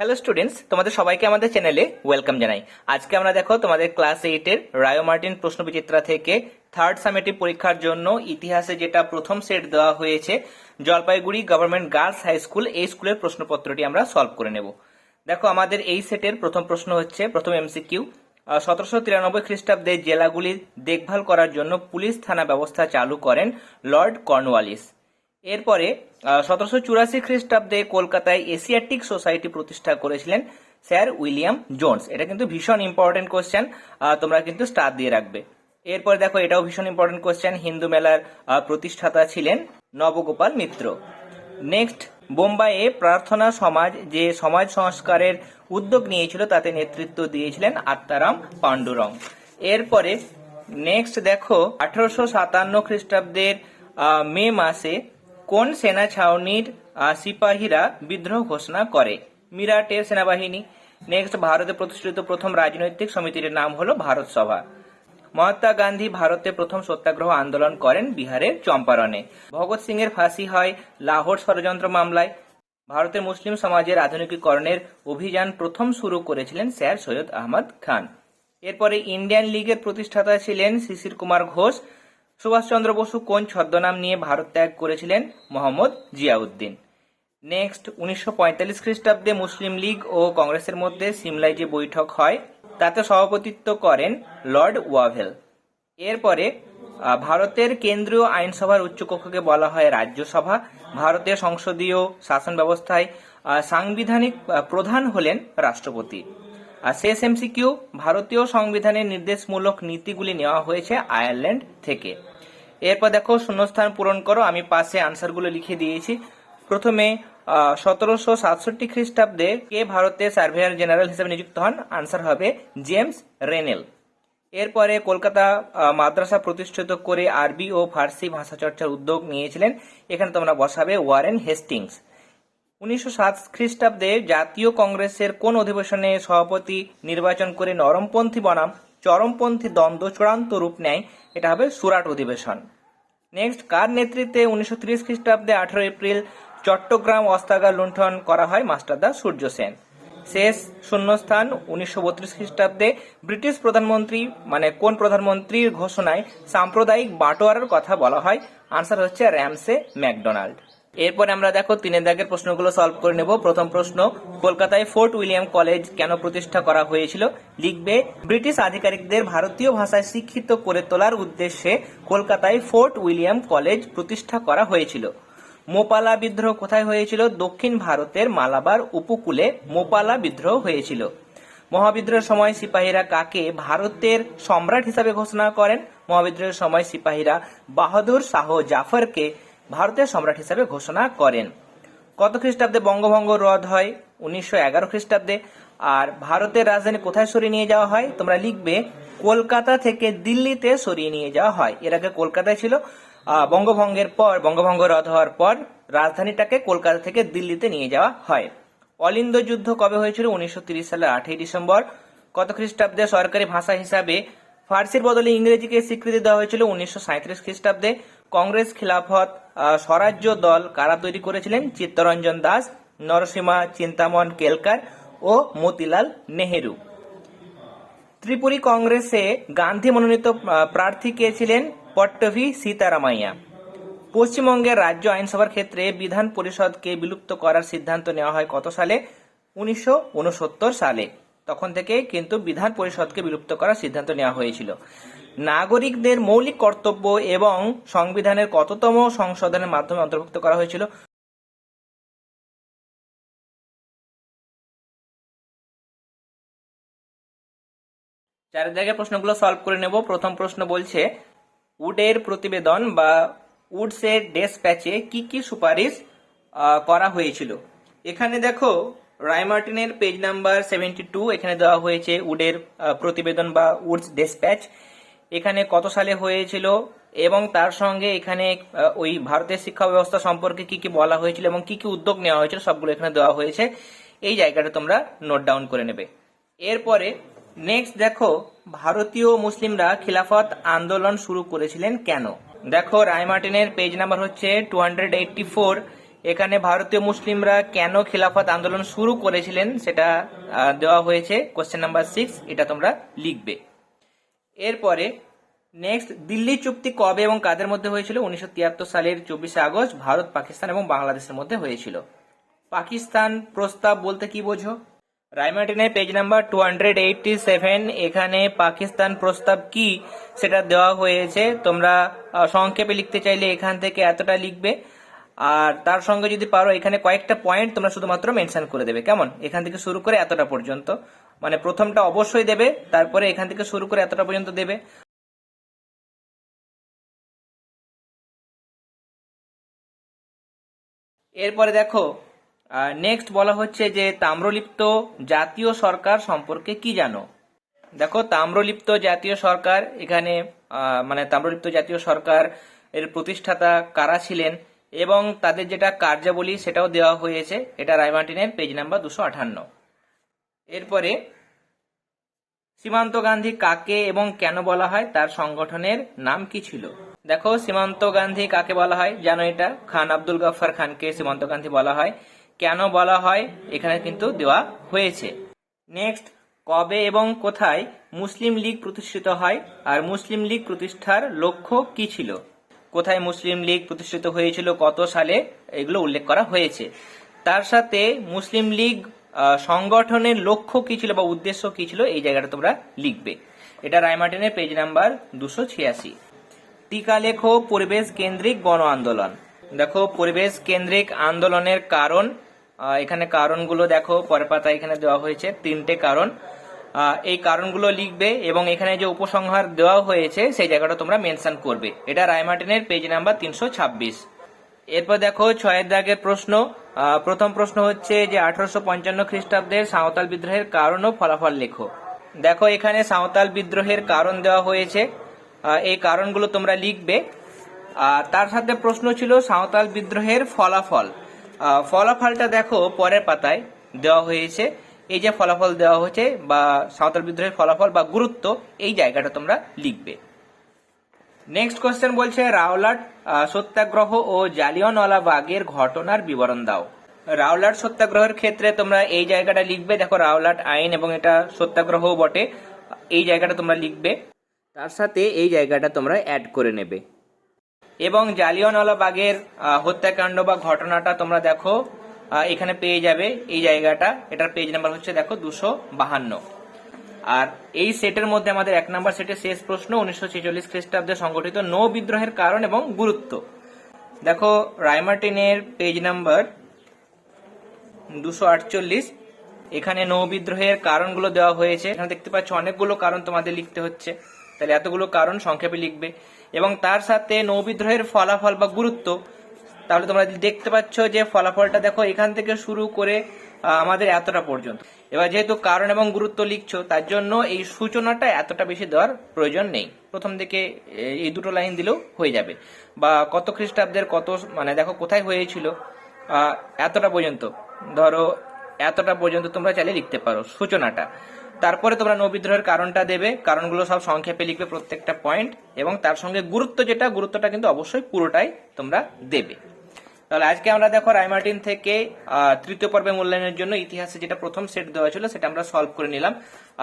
Hello students তোমাদের সবাইকে আমাদের চ্যানেলে ওয়েলকাম জানাই। আজকে আমরা দেখো তোমাদের ক্লাস এইটের রায়ো মার্টিন প্রশ্নবিচিত্রা থেকে থার্ড সামেটিভ পরীক্ষার জন্য ইতিহাসে যেটা প্রথম সেট দেওয়া হয়েছে, Jalpaiguri government girls high school এই স্কুলের প্রশ্নপত্রটি আমরা সলভ করে নেব। দেখো, আমাদের এই সেটের প্রথম প্রশ্ন হচ্ছে, প্রথম এমসিকিউ সতেরোশো তিরানব্বই খ্রিস্টাব্দে জেলাগুলির দেখভাল করার জন্য পুলিশ থানা ব্যবস্থা চালু করেন লর্ড কর্নওয়ালিস এরপরে সতেরোশো চুরাশি খ্রিস্টাব্দে কলকাতায় এশিয়াটিক সোসাইটি প্রতিষ্ঠা করেছিলেন স্যার উইলিয়াম জোন্স। এটা কিন্তু ভীষণ ইম্পর্টেন্ট কোশ্চেন তোমরা কিন্তু স্টার দিয়ে রাখবে। এরপরে দেখো, এটাও ভীষণ ইম্পর্টেন্ট কোশ্চেন হিন্দু মেলার প্রতিষ্ঠাতা ছিলেন নবগোপাল মিত্র। নেক্সট বোম্বাইয়ে প্রার্থনা সমাজ, যে সমাজ সংস্কারের উদ্যোগ নিয়েছিল, তাতে নেতৃত্ব দিয়েছিলেন আত্মারাম পাণ্ডুরং। এরপরে নেক্সট দেখো, আঠারোশো সাতান্ন খ্রিস্টাব্দের মে মাসে কোন সেনা ছাউনির সিপাহীরা বিদ্রোহ ঘোষণা করে? মিরাটের সেনাবাহিনী। নেক্সট ভারতে প্রতিষ্ঠিত প্রথম রাজনৈতিক সমিতির নাম হলো ভারত সভা। মহাত্মা গান্ধী ভারতে প্রথম সত্যাগ্রহ আন্দোলন করেন বিহারের চম্পারণে। ভগৎ সিং এর ফাঁসি হয় লাহোর ষড়যন্ত্র মামলায়। ভারতের মুসলিম সমাজের আধুনিকীকরণের অভিযান প্রথম শুরু করেছিলেন স্যার সৈয়দ আহমদ খান। এরপরে ইন্ডিয়ান লীগের প্রতিষ্ঠাতা ছিলেন শিশির কুমার ঘোষ। সুভাষচন্দ্র বসু কোন ছদ্মনাম নিয়ে ভারত ত্যাগ করেছিলেন? মোহাম্মদ জিয়াউদ্দিন। নেক্সট উনিশশো পঁয়তাল্লিশ খ্রিস্টাব্দে মুসলিম লীগ ও কংগ্রেসের মধ্যে সিমলায় যে বৈঠক হয়, তাতে সভাপতিত্ব করেন লর্ড ওয়াভেল। এরপরে ভারতের কেন্দ্রীয় আইনসভার উচ্চকক্ষকে বলা হয় রাজ্যসভা। ভারতের সংসদীয় শাসন ব্যবস্থায় সাংবিধানিক প্রধান হলেন রাষ্ট্রপতি। আর শেষ এমসিকিউ ভারতীয় সংবিধানের নির্দেশমূলক নীতিগুলি নেওয়া হয়েছে আয়ারল্যান্ড থেকে। এরপর দেখো শূন্যস্থান পূরণ করো, আমি পাশে আনসারগুলো লিখে দিয়েছি। প্রথমে সতেরোশো সাতষট্টি খ্রিস্টাব্দে কে ভারতের সার্ভেয়ার জেনারেল হিসেবে নিযুক্ত হন? আনসার হবে জেমস রেনেল। এরপরে কলকাতা মাদ্রাসা প্রতিষ্ঠিত করে আরবি ও ফার্সি ভাষা চর্চার উদ্যোগ নিয়েছিলেন। এখানে তোমরা বসাবে ওয়ারেন হেস্টিংস। উনিশশো সাত খ্রিস্টাব্দে জাতীয় কংগ্রেসের কোন অধিবেশনে সভাপতি নির্বাচন করে নরমপন্থী বনাম, চরমপন্থী দ্বন্দ্ব চূড়ান্ত রূপ নেয়, এটা হবে সুরাট অধিবেশন। নেক্সট, কার নেতৃত্বে উনিশশো ত্রিশ খ্রিস্টাব্দে আঠারো এপ্রিল চট্টগ্রাম অস্তাগার লুণ্ঠন করা হয় মাস্টারদা সূর্য সেন। শেষ শূন্যস্থান উনিশশো বত্রিশ খ্রিস্টাব্দে ব্রিটিশ প্রধানমন্ত্রী মানে কোন প্রধানমন্ত্রীর ঘোষণায় সাম্প্রদায়িক বাটোয়ারার কথা বলা হয়, আনসার হচ্ছে র্যামসে ম্যাকডোনাল্ড। এরপরে আমরা দেখো তিনের দাগের প্রশ্নগুলো সলভ করে নেব। প্রথম প্রশ্ন, কলকাতায় ফোর্ট উইলিয়াম কলেজ কেন প্রতিষ্ঠা করা হয়েছিল? লিখবে, ব্রিটিশ আধিকারিকদের ভারতীয় ভাষায় শিক্ষিত করে তোলার উদ্দেশ্যে কলকাতায় ফোর্ট উইলিয়াম কলেজ প্রতিষ্ঠা করা হয়েছিল। মোপালা বিদ্রোহ কোথায় হয়েছিল? দক্ষিণ ভারতের মালাবার উপকূলে মোপালা বিদ্রোহ হয়েছিল। মহাবিদ্রোহের সময় সিপাহীরা কাকে ভারতের সম্রাট হিসাবে ঘোষণা করেন? মহাবিদ্রোহের সময় সিপাহীরা বাহাদুর শাহ জাফরকে ভারতের সম্রাট হিসাবে ঘোষণা করেন। কত খ্রিস্টাব্দে বঙ্গভঙ্গ রদ হয়? উনিশশো এগারো খ্রিস্টাব্দে। আর ভারতের রাজধানী কোথায় সরিয়ে নিয়ে যাওয়া হয়? তোমরা লিখবে, কলকাতা থেকে দিল্লিতে সরিয়ে নিয়ে যাওয়া হয়। এর আগে কলকাতায় ছিল। বঙ্গভঙ্গের পর, বঙ্গভঙ্গ রদ হওয়ার পর রাজধানীটাকে কলকাতা থেকে দিল্লিতে নিয়ে যাওয়া হয়। অলিন্দ যুদ্ধ কবে হয়েছিল? উনিশশো তিরিশ সালের আটই ডিসেম্বর। কত খ্রিস্টাব্দে সরকারি ভাষা হিসাবে ফার্সির বদলে ইংরেজিকে স্বীকৃতি দেওয়া হয়েছিল? উনিশশো খ্রিস্টাব্দে। কংগ্রেস খিলাফত স্বরাজ্য দল কারা তৈরি করেছিলেন? চিত্তরঞ্জন দাস, নরসিমা চিন্তামন কেলকার ও মতিলাল নেহেরু। ত্রিপুরী কংগ্রেসে গান্ধী মনোনীত প্রার্থী কে ছিলেন? পট্টভি সীতারামাইয়া। পশ্চিমবঙ্গের রাজ্য আইনসভার ক্ষেত্রে বিধান পরিষদকে বিলুপ্ত করার সিদ্ধান্ত নেওয়া হয় কত সালে? উনিশশো উনসত্তর সালে। তখন থেকে কিন্তু বিধান পরিষদকে বিলুপ্ত করার সিদ্ধান্ত নেওয়া হয়েছিল। নাগরিকদের মৌলিক কর্তব্য এবং সংবিধানের কততম সংশোধনের মাধ্যমে অন্তর্ভুক্ত করা হয়েছিল চার জায়গায় প্রশ্নগুলো সলভ করে নেব। প্রথম প্রশ্ন বলছে, উডের প্রতিবেদন বা উডসের ডেস প্যাচে কি কি সুপারিশ করা হয়েছিল? এখানে দেখো রায়মার্টিনের পেজ নাম্বার সেভেন্টি টু, এখানে দেওয়া হয়েছে উডের প্রতিবেদন বা উডস ডেসপ্যাচ। এখানে কত সালে হয়েছিল এবং তার সঙ্গে এখানে ওই ভারতের শিক্ষা ব্যবস্থা সম্পর্কে কি কি বলা হয়েছিল এবং কি কি উদ্যোগ নেওয়া হয়েছিল সবগুলো এখানে দেওয়া হয়েছে। এই জায়গাটা তোমরা নোট ডাউন করে নেবে। এরপরে নেক্সট দেখো, ভারতীয় মুসলিমরা খিলাফত আন্দোলন শুরু করেছিলেন কেন? দেখো, রায়মার্টিনের পেজ নাম্বার হচ্ছে টু হান্ড্রেড এইটটি ফোর এখানে ভারতীয় মুসলিমরা কেন খিলাফত আন্দোলন শুরু করেছিলেন সেটা দেওয়া হয়েছে কোশ্চেন নাম্বার সিক্স এটা তোমরা লিখবে। এরপরে নেক্সট দিল্লি চুক্তি কবে এবং কাদের মধ্যে হয়েছিল? উনিশশো তিয়াত্তর সালের চব্বিশে আগস্ট, ভারত, পাকিস্তান এবং বাংলাদেশের মধ্যে হয়েছিল। পাকিস্তান প্রস্তাব বলতে কি বোঝো? রায়মার্টিনের page number two hundred eighty seven এখানে পাকিস্তান প্রস্তাব কি সেটা দেওয়া হয়েছে। তোমরা সংক্ষেপে লিখতে চাইলে এখান থেকে এতটা লিখবে। আর তার সঙ্গে যদি পারো, এখানে কয়েকটা পয়েন্ট তোমরা শুধুমাত্র মেনশন করে দেবে। কেমন? এখান থেকে শুরু করে এতটা পর্যন্ত। মানে প্রথমটা অবশ্যই দেবে, তারপরে এখান থেকে শুরু করে এতটা পর্যন্ত দেবে। এরপরে দেখো নেক্সট বলা হচ্ছে যে তাম্রলিপ্ত জাতীয় সরকার সম্পর্কে কি জানো? দেখো, তাম্রলিপ্ত জাতীয় সরকার এখানে মানে তাম্রলিপ্ত জাতীয় সরকার এর প্রতিষ্ঠাতা কারা ছিলেন? এবং তাদের যেটা কার্যাবলী সেটাও দেওয়া হয়েছে, এটা রায়মার্টিনের পেজ নাম্বার দুশো আঠান্ন। এরপরে, সীমান্ত গান্ধী কাকে এবং কেন বলা হয়, তার সংগঠনের নাম কি ছিল? দেখো, সীমান্ত গান্ধী কাকে বলা হয়? জানো এটা? খান আব্দুল গফার খানকে সীমান্ত গান্ধী বলা হয়। কেন বলা হয়? এখানে কিন্তু দেওয়া হয়েছে। নেক্সট, কবে এবং কোথায় মুসলিম লীগ প্রতিষ্ঠিত হয়? আর মুসলিম লীগ প্রতিষ্ঠার লক্ষ্য কি ছিল? কোথায় মুসলিম লীগ প্রতিষ্ঠিত হয়েছিল, কত সালে, এগুলো উল্লেখ করা হয়েছে। তার সাথে মুসলিম লীগ সংগঠনের লক্ষ্য কি ছিল বা উদ্দেশ্য কি ছিল, এই জায়গাটা তোমরা লিখবে। এটা রায়মার্টিনের পেজ নাম্বার দুশো ছিয়াশি। টিকা লেখো পরিবেশ কেন্দ্রিক গণ আন্দোলন। দেখো, পরিবেশ কেন্দ্রিক আন্দোলনের কারণ এখানে কারণগুলো দেখো, পরের পাতা এখানে দেওয়া হয়েছে তিনটে কারণ। এই কারণগুলো লিখবে এবং এখানে যে উপসংহার দেওয়া হয়েছে, সেই জায়গাটা তোমরা মেনশন করবে। এটা রায়মার্টিনের পেজ নাম্বার তিনশো ছাব্বিশ। এরপর দেখো, ছয়ের দাগের প্রশ্ন। প্রথম প্রশ্ন হচ্ছে যে, আঠারোশো পঞ্চান্ন খ্রিস্টাব্দের সাঁওতাল বিদ্রোহের কারণ ও ফলাফল লেখো। দেখো, এখানে সাঁওতাল বিদ্রোহের কারণ দেওয়া হয়েছে। এই কারণগুলো তোমরা লিখবে। আর তার সাথে প্রশ্ন ছিল সাঁওতাল বিদ্রোহের ফলাফল। ফলাফলটা দেখো পরের পাতায় দেওয়া হয়েছে। এই যে ফলাফল দেওয়া হয়েছে বা সাঁওতাল বিদ্রোহের ফলাফল বা গুরুত্ব, এই জায়গাটা তোমরা লিখবে। নেক্সট কোশ্চেন বলছে, রাওলাট সত্যাগ্রহ ও জালিয়ানওয়ালা বাগের ঘটনার বিবরণ দাও। রাওলাট সত্যাগ্রহের ক্ষেত্রে তোমরা এই জায়গাটা লিখবে। দেখো, রাওলাট আইন এবং এটা সত্যাগ্রহ বটে। এই জায়গাটা তোমরা লিখবে। তার সাথে এই জায়গাটা তোমরা অ্যাড করে নেবে। এবং জালিয়ানওয়ালা বাগের হত্যাকাণ্ড বা ঘটনাটা তোমরা দেখো এখানে পেয়ে যাবে এই জায়গাটা। এটার পেজ নাম্বার হচ্ছে, দেখো, দুশো বাহান্ন। আর এই সেটের মধ্যে আমাদের এক নম্বর সেটের শেষ প্রশ্ন, উনিশশো ছেচল্লিশ খ্রিস্টাব্দে সংগঠিত নৌ বিদ্রোহের কারণ এবং গুরুত্ব। দেখো রায়মার্টিনের পেজ নাম্বার দুশো আটচল্লিশ। এখানে নৌ বিদ্রোহের কারণগুলো দেওয়া হয়েছে। এখানে দেখতে পাচ্ছ, অনেকগুলো কারণ তোমাদের লিখতে হচ্ছে। তাহলে এতগুলো কারণ সংক্ষেপে লিখবে। এবং তার সাথে নৌ বিদ্রোহের ফলাফল বা গুরুত্ব তাহলে তোমরা দেখতে পাচ্ছ যে ফলাফলটা দেখো, এখান থেকে শুরু করে আমাদের এতটা পর্যন্ত। এবার যেহেতু কারণ এবং গুরুত্ব লিখছো, তার জন্য এই সূচনাটা এতটা বেশি দেওয়ার প্রয়োজন নেই। প্রথম এ- এই দুটো লাইন দিলেও হয়ে যাবে। বা কত খ্রিস্টাব্দের কত মানে দেখো কোথায় হয়েছিল এতটা পর্যন্ত। ধরো, এতটা পর্যন্ত তোমরা চাইলে লিখতে পারো সূচনাটা। তারপরে তোমরা নবিদ্রোহের কারণটা দেবে, কারণগুলো সব সংক্ষেপে লিখবে প্রত্যেকটা পয়েন্ট এবং তার সঙ্গে গুরুত্ব যেটা, গুরুত্বটা কিন্তু অবশ্যই পুরোটাই তোমরা দেবে। তাহলে আজকে আমরা দেখো রায়মার্টিন থেকে তৃতীয় পর্বে মূল্যায়নের জন্য ইতিহাসে যেটা প্রথম সেট দেওয়া ছিল সেটা আমরা সলভ করে নিলাম।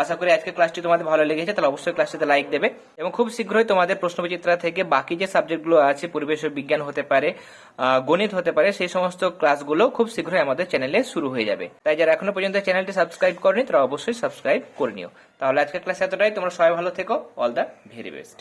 আশা করি আজকে ক্লাসটি তোমাদের ভালো লেগেছে, তাহলে অবশ্যই ক্লাসটিতে লাইক দেবে। এবং খুব শীঘ্রই তোমাদের প্রশ্নবিচিত্রা থেকে বাকি যে সাবজেক্টগুলো আছে, পরিবেশ বিজ্ঞান হতে পারে গণিত হতে পারে, সেই সমস্ত ক্লাসগুলো খুব শীঘ্রই আমাদের চ্যানেলে শুরু হয়ে যাবে। তাই যারা এখনও পর্যন্ত চ্যানেলটি সাবস্ক্রাইব করেনি, তারা অবশ্যই সাবস্ক্রাইব করে নিও। তাহলে আজকের ক্লাস এতটাই, তোমরা সবাই ভালো থেকো অল দ্য ভেরি বেস্ট